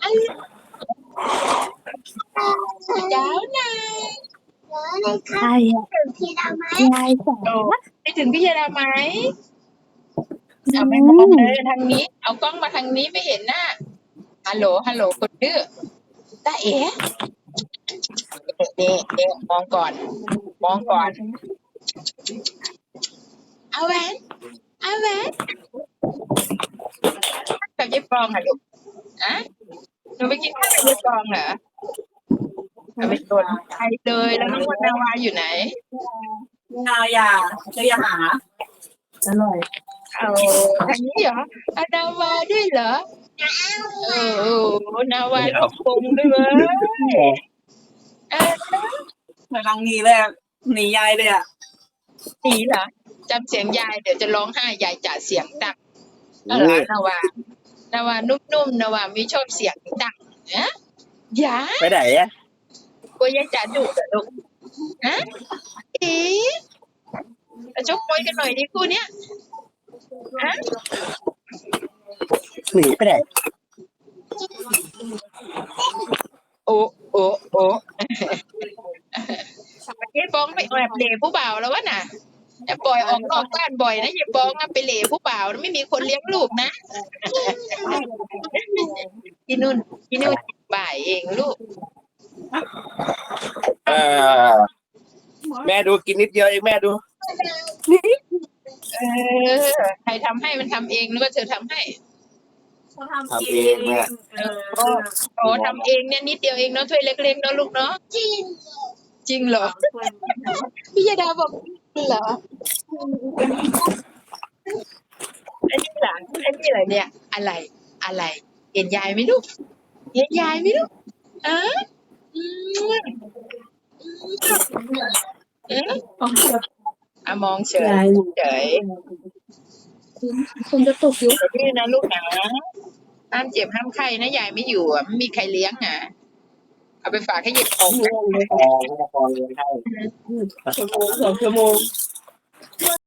เจ้านายใครอะพี่ไหมยายจ๋าไปถึงพี่ยาดาไหมเอาไปมองเลยทางนี้ เอากล้องมาทางนี้ไม่เห็นหน้า ฮัลโหล ฮัลโหลคนดื้อตาเอ๋นี่นี่มองก่อน มองก่อน เอาแหวนเอาแหวนกับยายปองอะลูกอะ หนูไปกินข้าวกับยายปองเหรอเอาไปโดนใครเลยแล้วน้องวันนาวาอยู่ไหนนายาจะยาหาอร่อยเอาทางนี้เหรออานาวาด้วยเหรอเออโอ้นาวาลูกปงด้วยเออไปทางนี้เลยอะหนียายเลยอะหนีเหรอจำเสียงยายเดี๋ยวจะร้องไห้ยายจ่าเสียงดังเอาเหรอนาวา นาวานุ่มๆนาวาไม่ชอบเสียงดังนะยายไปไหนอะกลัวยายจ๋าดุเหรอลูกฮะเอ๊ะมาชกมวยกันหน่อยดิคู่เนี้ยฮะหนีไปไหนโอ้โอ้โอ้เย้ปองไปแอบเหล่ผู้บ่าวแล้ววะน่ะ จะปล่อยออกนอกบ้านบ่อยนะเย้ปองอะไปเหล่ผู้บ่าวไม่มีคนเลี้ยงลูกนะที่นู่นที่นู่นบ่ายเองลูก เออแม่ดูกินนิดเดียวเองแม่ดู เออ ใครทำให้มันทำเองหรือว่าเธอทำให้เขาทำเองเออโอ้ทำเองเนี่ยนิดเดียวเองเนาะถ้วยเล็กๆเนาะลูกเนาะจริง จริงเหรอ พี่ยาดาบอกจริง เหรอไอ้นี่หลังไอ้นี่เหรอเนี่ย อะไร อะไร เห็นยายไหมลูกเห็นยายไหมลูกอะอืมเอ๊ะอะมองเฉยยายเฉยคนจะตกยุคเดี๋ยวดื้อนะลูกนะห้ามเจ็บห้ามไข้นะยายไม่อยู่อะไม่มีใครเลี้ยงอะ เอาไปฝากให้หยิบของนะพอพอเลยให้ ชั่วโมงสองชั่วโมง